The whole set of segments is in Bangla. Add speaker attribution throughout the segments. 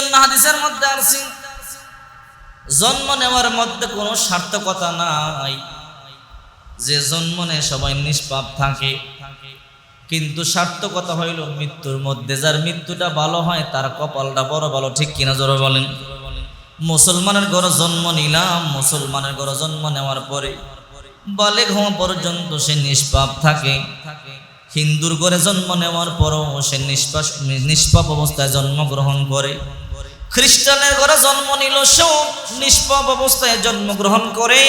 Speaker 1: জন্য হাদিসের মধ্যে আসি জন্ম নেওয়ার মধ্যে কোনো সার্থকতা নাই। যে জন্ম নেয় সবাই নিষ্পাপ থাকে, কিন্তু সার্থকতা হইল মৃত্যুর মধ্যে। যার মৃত্যুটা ভালো হয়, তার কপালটা বড় ভালো। ঠিক কিনা জোরে বলেন? মুসলমানের ঘরে জন্ম নিলাম, মুসলমানের ঘরে জন্ম নেওয়ার পরে বালে হওয়া পর্যন্ত সে নিষ্পাপ থাকে। হিন্দুর ঘরে জন্ম নেওয়ার পরও সে নিষ্পাপ নিষ্পাপ অবস্থায় জন্মগ্রহণ করে। খ্রিস্টানের ঘরে জন্ম নিল, সেও নিষ্পাপ অবস্থায় জন্মগ্রহণ করে।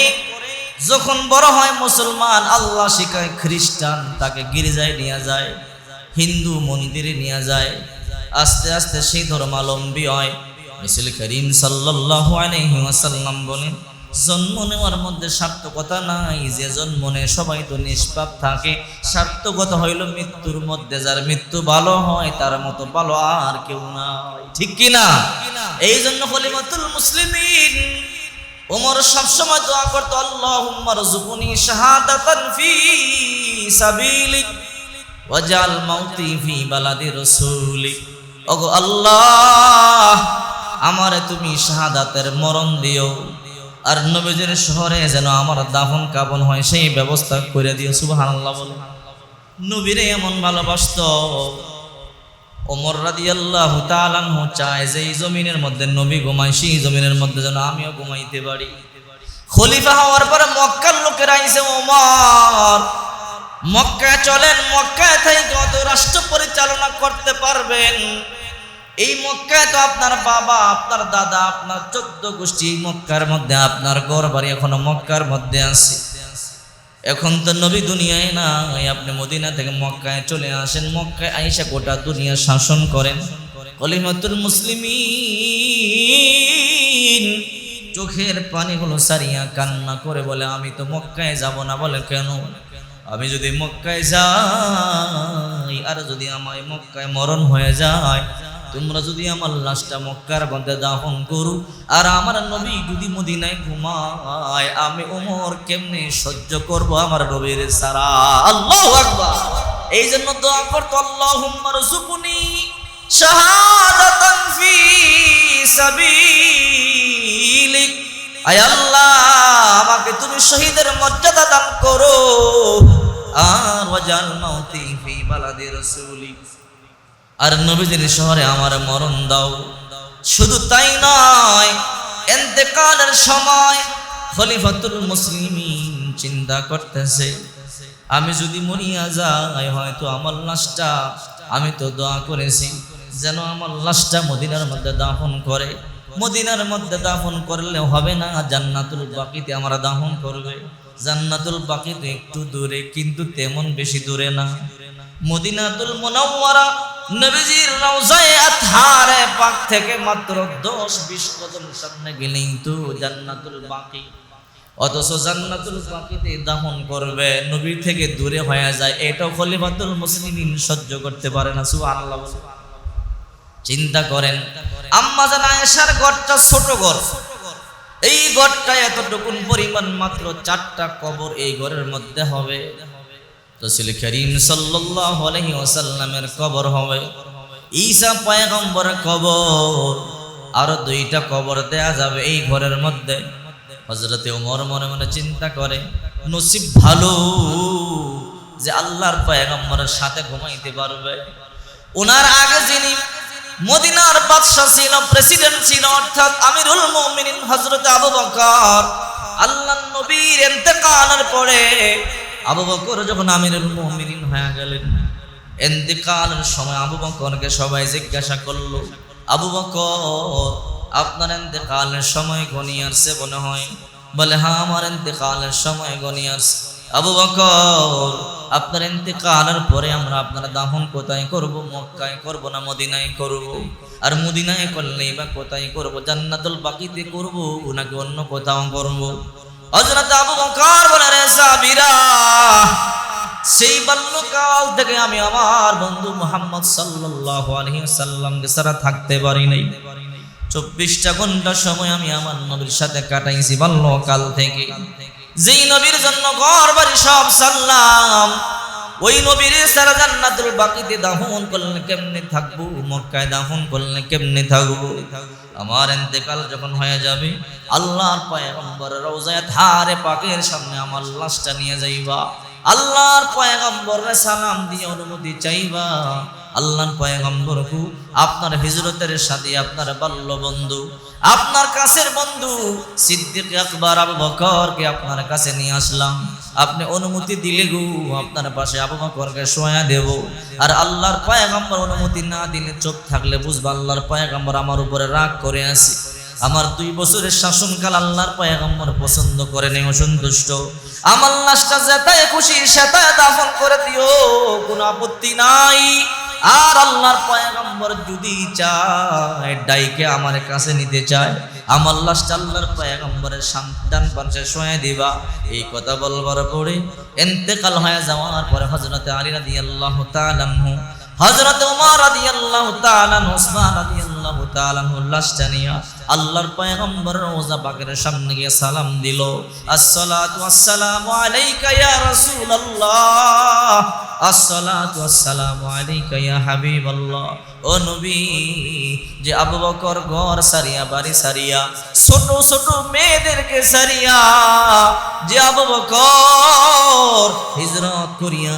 Speaker 1: যখন বড় হয় মুসলমান, আল্লাহ শিখায় খ্রিস্টান তাকে গির্জায় নিয়ে যায়, হিন্দু মন্দিরে নিয়ে যায়। আস্তে আস্তে সেই ধর্মালম্বী হয়। মিছিল করিম সাল্লাল্লাহু আলাইহি ওয়াসাল্লাম বলেন জন্ম নেওয়ার মধ্যে সার্থকতা নাই, যে জন্ম নেয় সবাই তো নিষ্পাপ থাকে। সার্থকতা হইল মৃত্যুর মধ্যে, যার মৃত্যু ভালো হয়, তার মতো ভালো আর কেউ নাই। ঠিক কি না এই জন্য খলিমাতুল মুসলিমিন ওমর সবসময় দোয়া করতো আল্লাহ আল্লাহুম্মা রযুকনি শাহাদাতান ফি সাবিলিক ওয়াজাল মাউতি ফি বালাদি রাসূলিক। ওগো আল্লাহ, আমারে তুমি শাহাদাতের মরণ দিও। আর নবীজির শহরে যেন আমার দাফন কাবন হয়, সেই ব্যবস্থা করে দিও, সুবহানাল্লাহ বলে। নবীরে এমন ভালোবাসত। জমিনের মধ্যে নবী ঘুমায়, সেই জমিনের মধ্যে যেন আমিও ঘুমাইতে পারি। খলিফা হওয়ার পরে মক্কার লোকেরা মক্কায় চলেন, মক্কায় থেকে কত রাষ্ট্র পরিচালনা করতে পারবেন। এই মক্কায় তো আপনার বাবা, আপনার দাদা, আপনার চোদ্দ গোষ্ঠী এই মক্কার মধ্যে, আপনার ঘর বাড়ি এখনও মক্কার মধ্যে আছে। এখন তো নবী দুনিয়ায় নাই, আপনি মদিনা থেকে মক্কায় চলে আসেন, মক্কায় আইসা গোটা দুনিয়া শাসন করেন। কলিমাতুল মুসলিমিন, চোখের পানিগুলো সারিয়া কান্না করে বলে, আমি তো মক্কায় যাব না, বলে, কেন? আমি যদি মক্কায় যাই, আর যদি আমায় মক্কায় মরণ হয়ে যায় তোমরা যদি আমার লাশটা মক্কার মধ্যে দাফন করু, আর আমার নবী যদি মদিনায় ঘুমায়, আমি ওমর কেমনে সহ্য করব আমার নবীর সারা? আল্লাহু আকবার। এই জন্য দোয়া করতো, আল্লাহুম্মা রযুকনি শাহাদাতান ফি সাবিলিক। আয় আল্লাহ, আমাকে তুমি শহীদের মর্যাদা দান করো। আর ওয়াজাল মাউতি ফি বালাদি রাসূলিক। আর নবীজির শহরে আমার মরণ দাও। শুধু তাই নয়, এন্তেকালের সময় খলিফাতুল মুসলিমিন চিন্তা করতেছে, আমি যদি মরিয়া যাই, হয়তো আমার লাশটা আমি তো দোয়া করেছি, যেন আমার লাশটা মদিনার মধ্যে দাফন করে। মদিনার মধ্যে দাফন করলে হবে না, জান্নাতুল বাকিতে আমরা দাফন করবে। জান্নাতুল বাকিতে একটু দূরে, কিন্তু তেমন বেশি দূরে না। মদিনাতুল মুনাওয়ারা নবীজির রওজায়ে আতহারে পাক থেকে মাত্র 10 20 কদম সামনে গেলেই তো জান্নাতুল বাকি। অথচ জান্নাতুল বাকিতে দাফন করবে, নবী থেকে দূরে হয়ে যায়। এটাও খলিফাতুল মুসলিমিন সহ্য করতে পারে না, সুবহানাল্লাহ। চিন্তা করেন, আম্মা জান আয়েশার ঘরটা ছোট ঘর। এই ঘরটা এতটুকুন পরিমাণ মাত্র চারটা কবর এই ঘরের মধ্যে হবে। রসুল করিম ওয়াসাল্লামের কবর হবে। ঈসা পয়গম্বরের কবর। আরও দুইটা কবর দেয়া যাবে এই ঘরের মধ্যে। হযরতে ওমর মনে মনে চিন্তা করে, নসিব ভালো যে আল্লাহর পয়গম্বরের সাথে ঘুমাইতে পারবে। ওনার আগে যিনি মদিনার বাদশা ছিল, প্রেসিডেন্ট ছিল, অর্থাৎ আমিরুল মুমিনিন হযরত আবু বকর আল্লাহ নবীর ইন্তেকালের পরে আবু বকর যখন আমিরুল মুমিনিন হয়ে গেলেন ইন্তেকালের সময় আবু বকরকে সবাই জিজ্ঞাসা করল, আবু বকর, আপনার ইন্তেকালের সময় ঘনিয়ে আসছে মনে হয়? বলে হ্যাঁ আমার ইন্তেকালের সময় ঘনিয়ে আসছে। আবু বকর, আপনার ইন্তেকালের পরে আমরা আপনার দাহন কোথায় করব? মক্কায় করব না মদিনায় করব? আর মদিনায় করলেই বা কোথায় করব? জান্নাতুল বাকিতে করব নাকি অন্য কোথাও করব? হযরত আবু বকর বলে সেই বাল্যকাল থেকে আমি আমার বন্ধু মোহাম্মদ সাল্লাহ আলাইহি সাল্লামকে থাকতে পারি নাই। চব্বিশটা ঘণ্টা সময় আমি আমার নবীর সাথে কাটাইছি বাল্যকাল থেকে। যেই নবীর জন্য ঘর বাড়ি সব সাল্লাম ওই নবীর সারা জান্নাতুল বাকিতে দাফন করলে কেমনে থাকব? মক্কায় দাফন করলে কেমনে থাকব? আমার এতেকাল যখন হয়ে যাবে, আল্লাহর পয়গম্বর রওজায় ধারে পাকের সামনে আমার লাশটা নিয়ে যাইবা। আল্লাহর পয়গম্বরের সালাম দিয়ে অনুমতি চাইবা। আল্লাহর পয়গম্বরকু আপনার হিজরতের সাথে আপনার বাল্য বন্ধু আপনার কাছের বন্ধু সিদ্দিক আকবর আবু বকরকে আপনার কাছে নিয়ে আসলাম। আপনি অনুমতি দিলে গো, আপনার পাশে আবু বকরকে শোয়া দেব। আর আল্লাহর পয়গম্বর অনুমতি না দিলে চোখ থাকলে বুঝবা আল্লাহর পয়গম্বর আমার উপরে রাগ করে আছে। আমার দুই বছরের শাসনকাল আল্লাহর পয়গম্বর পছন্দ করে নেই, অসন্তুষ্ট। আমার লাশটা যেতায় খুশি সেতায় দাফন করে দিও, কোনো আপত্তি নাই। আর আল্লাহর পয়গম্বর যদি চায়, ডাইকে আমার কাছে নিতে চায়, আমার লাস্ট আল্লাহর পয়গম্বরের সন্তান পাশে শোয়ে দিবা। এই কথা বলবার পরে এন্তেকাল হয়ে যাওয়ার পরে হজরতে আলী রাদিয়াল্লাহু তাআলা হযরত ওমর রাদিয়াল্লাহু তাআলা ওসমান রাদিয়াল্লাহু তাআলা লাশটা নিয়া আল্লাহর পয়গম্বর রওজা পাকের সামনে গিয়ে সালাম দিল। আসসালাতু ওয়াসসালামু আলাইকা ইয়া রাসূলুল্লাহ। আসসালাতু ওয়াসসালামু আলাইকা ইয়া হাবিবাল্লাহ। ও নবী, যে আবু বকর ঘর সারিয়া, বাড়ি সারিয়া, ছোট ছোট মেয়েদেরকে সারিয়া, যে আবু বকর হিজরত করিয়া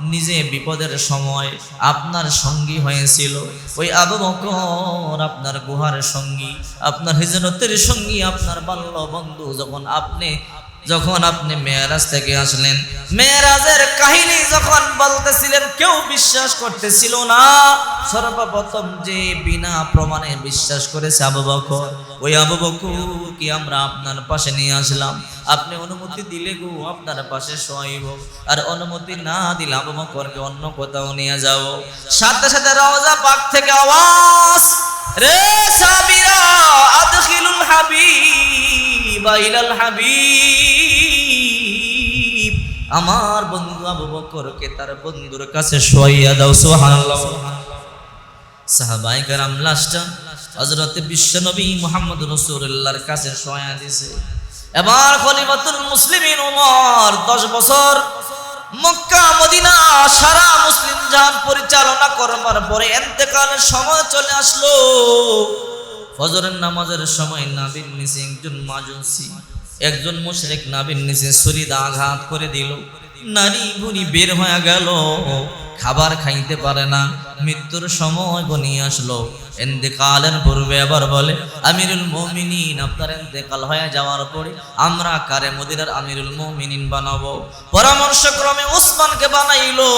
Speaker 1: নিজে বিপদের সময় আপনার সঙ্গী হয়েছিল। ওই আবু বকর আপনার গুহার সঙ্গী, আপনার হিজরতের সঙ্গী, আপনার বাল্য বন্ধু যখন আপনি যখন আপনি মেয়েরাজ থেকে আসলেন, মেয়েরাজের কাহিনী যখন বলতেছিলেন, কেউ বিশ্বাস করতেছিল না। সর্বপ্রথম যে বিনা প্রমাণে বিশ্বাস করেছে আবু বকর, ওই আবু বকর কি আমরা আপনার পাশে নিয়ে আসলাম। আপনি অনুমতি দিলে গো, আপনার পাশে শোয়াইব। আর অনুমতি না দিলে আবু বকরকে অন্য কোথাও নিয়ে যাব। সাথে সাথে রওজা পাক থেকে আওয়াজ, রে সাবিরা! আদখিলুল হাবিব ইলাল হাবিব। আমার বন্ধু আবু বকরকে তার বন্ধুর কাছে শোয়াইয়া দাও, সুবহানাল্লাহ। সাহাবাই কারাম লাশটা হজরতে বিশ্বনবী মোহাম্মদ রসুল্লাহর কাছে শোয়া দিছে। এবার খলিফাতুল মুসলিমিন উমর, দশ বছর মক্কা, মদিনা, সারা মুসলিম জাহান পরিচালনা করবার পরে এন্তেকালের সময় চলে আসলো। ফজরের নামাজের সময় নাবিন নিচে একজন মাজুসি, একজন মুশরেক নাবিন নিচে শরীর আঘাত করে দিল। নারী বুড়ি বের হয়ে গেল। খাবার খাইতে পারে না। মৃত্যুর সময় গনিয়ে আসলো। এন্তেকালের পূর্বে আবার বলে, আমিরুল মমিনিন, আপনার এন্তেকাল হয়ে যাওয়ার পরে আমরা কারে মদিনার আমিরুল মমিনিন বানাবো? পরামর্শক্রমে ওসমানকে বানাইলো।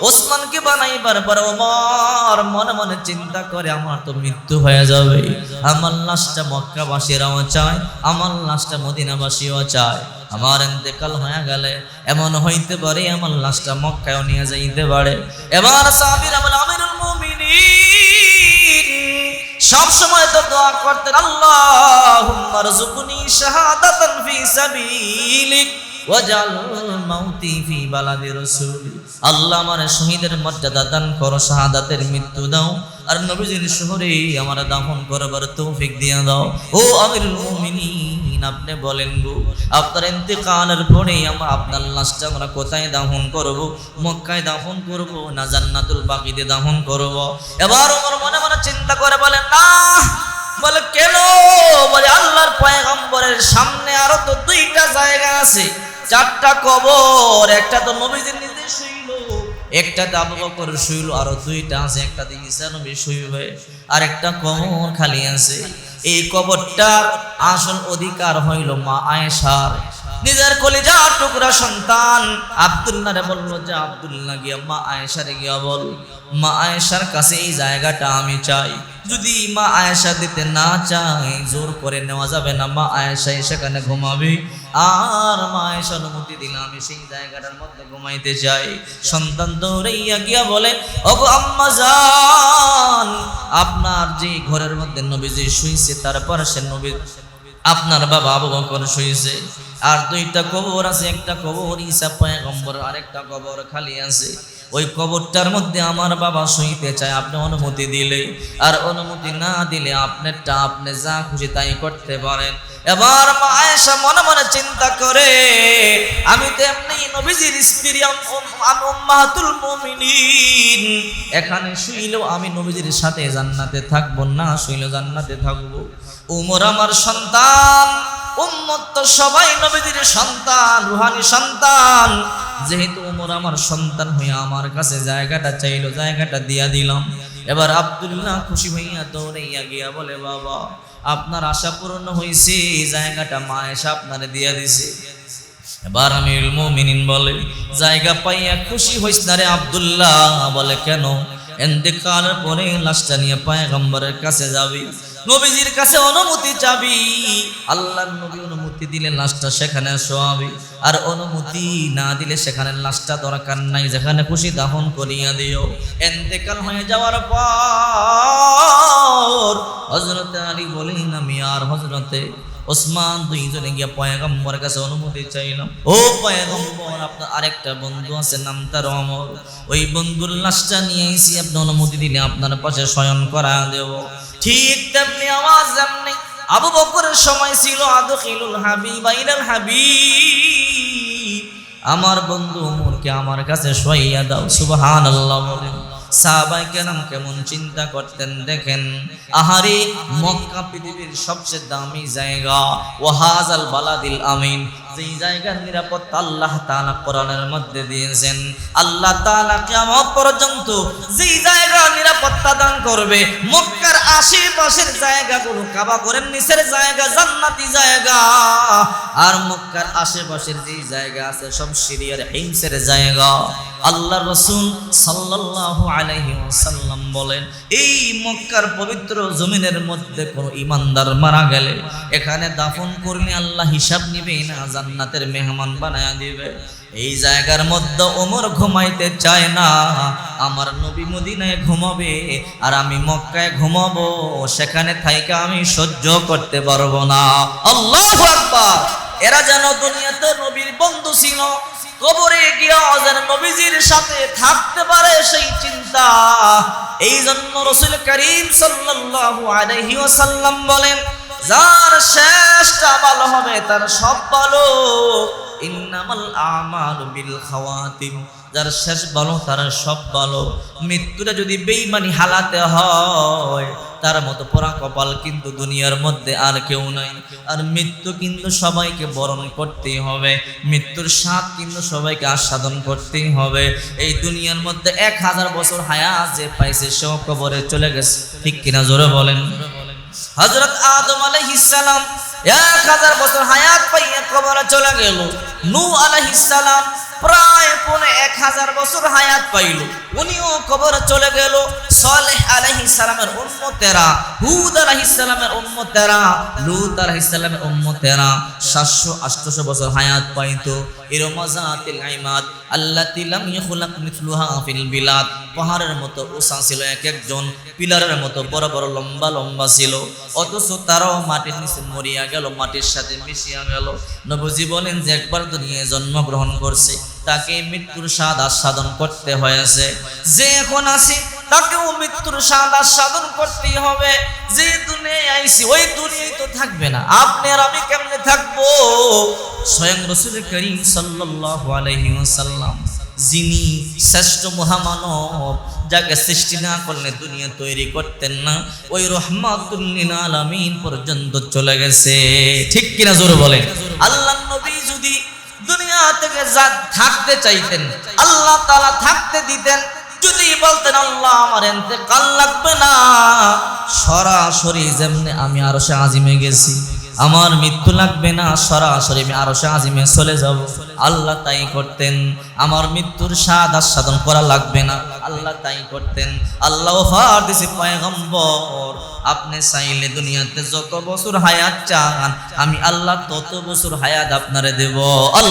Speaker 1: ওসমানকে বানাইবার পর ওমর মনে মনে চিন্তা করে, আমার তো মৃত্যু হয়ে যাবে। আমার লাশটা মক্কাবাসীরাও চায়, আমার লাশটা মদিনাবাসীও চায়। আমার এতেকাল হয়ে গেলে, এমন হইতে পারে আমার লাশটা মক্কায় নিয়ে যাইতে পারে। এবার সাবির আমার আমিরুল মুমিনিন সব সময় তো দোয়া করতেন, আল্লাহুম্মা রযুকনি শাহাদাতান ফি সাবিলিক আল্লাহ আমার শহীদের মর্যাদা দান করো, শাহাদাতের মৃত্যু দাও, আর নবীজির শহরে আমার দাফন করবার তৌফিক দিয়ে দাও। ও আমিরুল মুমিনিন আপনি বলেন গো, আপনার ইন্তেকালের পরে আমরা আপনার লাশটা আমরা কোথায় দাফন করব? মক্কায় দাফন করব না জান্নাতুল বাকিতে দাফন করব? এবার আমার মনে মনে চিন্তা করে বলেন, না। বলে, কেন? বলে, আল্লাহর পয়গম্বরের সামনে আরও তো দুইটা জায়গা আছে। চারটা কবর, একটা তো নবীজির নিজে শুইল একটাতে আবু বকর শুইল আরও দুইটা আছে একটাতে ঈসা নবী শুইবে আর একটা কবর খালি আছে। এই কবরটার আসল অধিকার হইল মা আয়েশার। নিজের কলিজা, টুকরা সন্তান। আব্দুল্লাহ রে বলল, যে আব্দুল্লাহ গিয়া মা আয়েশারে গিয়া বল। মা আয়েশার কাছে এই জায়গাটা আমি চাই। যদি মা আয়েশা দিতে না চাই জোর করে নেওয়া যাবে না। মা আয়েশা সেখানে ঘুমাবে। আর মা আয়েশা অনুমতি দিলে আমি সেই জায়গাটার মধ্যে ঘুমাইতে চাই। সন্তান দৌড়াইয়া গিয়া বলে, ওগো আম্মা আপনার যে ঘরের মধ্যে নবীজি শুয়েছে তারপর সে নবী, আপনার বাবা আবু বকর শুয়েছে আর দুইটা কবর আছে, একটা কবর ঈসা, পয়গম্বর, আরেকটা কবর খালি আছে। ওই কবরটার মধ্যে আমার বাবা শুইতে চায়, আপনি অনুমতি দিলে। আর অনুমতি না দিলে আপনারটা আপনি যা খুশি তাই করতে পারেন। এবার মা আয়েশা মনে মনে চিন্তা করে, আমি তো এমনি নবীজির স্ত্রী উম্মাহাতুল মুমিনিন। এখানে শুইলেও আমি নবীজির সাথে, জান্নাতে থাকব না শুইলেও জান্নাতে থাকব। উমর আমার সন্তান, উম্মত তো সবাই নবীজির সন্তান, রুহানি সন্তান। যেহেতু উমর আমার সন্তান হয়ে আমার কাছে জায়গাটা চাইলো, জায়গাটা দিয়া দিলাম। এবার আব্দুল্লাহ খুশি হইয়া দৌড়াইয়া গিয়া বলে, বাবা, আপনার আশা পূর্ণ হয়েছে জায়গাটা মা এসে আপনারে দিয়া দিছে। এবার বলে, জায়গা পাইয়া খুশি হইস না রে আব্দুল্লাহ? বলে, কেন? এন্তেকালের পরে লাশটা নিয়ে পায়গম্বরের কাছে যাবি, নবীজির কাছে অনুমতি চাবি, আল্লাহর নবী অনুমতি দিলে লাশটা সেখানে শোয়াবি আর অনুমতি না দিলে সেখানে লাশটা দরকার নাই, যেখানে খুশি দাফন করিয়া দিও। এন্তেকাল হয়ে যাওয়ার পর হজরতে আলী বলেন, আমি আর হজরতে ওসমান দুইজনে গিয়া পয়গম্বরের কাছে অনুমতি চাইলাম। ও পয়গম্বর, আপনার আরেকটা বন্ধু আছে, নাম তার অমর। ওই বন্ধুর লাশটা নিয়ে এসে আপনি অনুমতি দিলে আপনার পাশে শয়ন করা দেব। ঠিক তেমনি আওয়াজ যেমনি আবু বকরের সময় ছিল, আদখিলুল হাবিব, আইনাল হাবিব। আমার বন্ধু উমরকে আমার কাছে শোয়াইয়া দাও, সুবহানাল্লাহ বলেন। সাহাবাই কেরাম কেমন চিন্তা করতেন, দেখেন, আহারে, মক্কা পৃথিবীর সবচেয়ে দামি জায়গা ওয়াহাজাল বালাদিল আমিন। যেই জায়গার নিরাপত্তা আল্লাহ তাআলা কোরআনের মধ্যে দিয়েছেন। আল্লাহ পর্যন্ত যেই জায়গা নিরাপত্তা দান করবে, মক্কার আশেপাশের জায়গাগুলো কাবা করেন, নিচের জায়গা জান্নাতি জায়গা। আর মক্কার আশেপাশের যেই জায়গা আছে, সব সিরিয়ার জায়গা। আল্লাহ রসুল সাল্লাল্লাহু আলাইহি ওয়াসাল্লাম বলেন, এই মক্কার পবিত্র জমিনের মধ্যে কোনো ইমানদার মারা গেলে, এখানে দাফন করলে আল্লাহ হিসাব নিবে না জান্নাতের মেহমান বানায়া দিবে। এই জায়গার মধ্যে ওমর ঘুমাইতে চায় না। আমার নবী মদিনায় ঘুমাবে আর আমি মক্কায় ঘুমাবো। সেখানে থাইকা আমি সহ্য করতে পারব না। আল্লাহু এরা যেন দুনিয়াতে নবীর বন্ধু ছিল, কবরে গিয়া যেন নবীজির সাথে থাকতে পারে সেই চিন্তা। এই জন্য রসুল করিম সাল্লাল্লাহু আলাইহি ওয়াসাল্লাম বলেন যার শেষটা ভালো হবে, তার সব ভালো ইন্নামাল আমালু বিল খাওয়াতিম, যার শেষ ভালো তার সব ভালো মৃত্যুটা যদি বেইমানি হালাতে হয়, তার মতো পরা কপাল কিন্তু দুনিয়ার মধ্যে আর কেউ নাই। আর মৃত্যু কিন্তু সবাইকে বরণ করতেই হবে। মৃত্যুর স্বাদ কিন্তু সবাইকে আস্বাদন করতেই হবে। এই দুনিয়ার মধ্যে এক হাজার বছর হায়াত যে পাইছে, সেও কবরে চলে গেছে। ঠিক কিনা জোরে বলেন? হজরত আদম আলহিসাম এক হাজার বছর হায়াত পাইয়া কবরে চলে গেল। নু আলাইহিসসালাম প্রায় পৌনে এক হাজার বছর হায়াত পাইল। উনিও কবরে চলে গেল। সালেহ আলাইহিস সালামের উম্মতেরা, হুদ আলাইহিস সালামের উম্মতেরা, লূত আলাইহিস সালামের উম্মতেরা 700 800 বছর হায়াত পাইতো। ইরমাজাতিল আইমাদ আল্লাতি লাম ইখলাক মিথলুহা ফিল বিলাদ। পাহাড়ের মতো উঁচা ছিল এক একজন, পিলারের মতো বড় বড় লম্বা লম্বা ছিল। অথচ তারাও মাটির নিচে মরিয়া গেল, মাটির সাথে মিশিয়া গেল। নবজি বলেন যে একবার দুনিয়ায় জন্মগ্রহণ করছে তাকে মৃত্যুর স্বাদ আস্বাদন করতে হয়েছে। যে এখন আছে, তাকেও মৃত্যুর স্বাদ আস্বাদন করতেই হবে। যে দুনিয়ায় আইছি, ওই দুনিয়ায় তো থাকবে না। আপনি আর আমি কেমনে থাকব? স্বয়ং রসুল করিম সাল্লাল্লাহু আলাইহি ওয়াসাল্লাম, যিনি শ্রেষ্ঠ মহামানব, যাকে সৃষ্টি না করলে দুনিয়া তৈরি করতেন না, ওই রহমাতুল্লিল আলামিন পর্যন্ত চলে গেছে। ঠিক কিনা জোরে বলেন? আল্লাহ নবী যদি দুনিয়া থেকে যা থাকতে চাইতেন, আল্লাহ তাআলা থাকতে দিতেন। যদি বলতেন, আল্লাহ, আমার কাল লাগবে না। সরাসরি যেমনি আমি আরও সে আজিমে গেছি, আমার মৃত্যু লাগবে না, সরাসরি আমি আরও সে আজিমে চলে যাব। আল্লাহ তাই করতেন, আমার মৃত্যুর স্বাদ আস্বাদন করা লাগবে না। আল্লাহ তাই করতেন, আল্লাহ অফার দিছে, পয়গম্বর, আপনি চাইলে দুনিয়াতে যত বছর হায়াত চান, আমি আল্লাহ তত বছর হায়াত আপনারে দেব।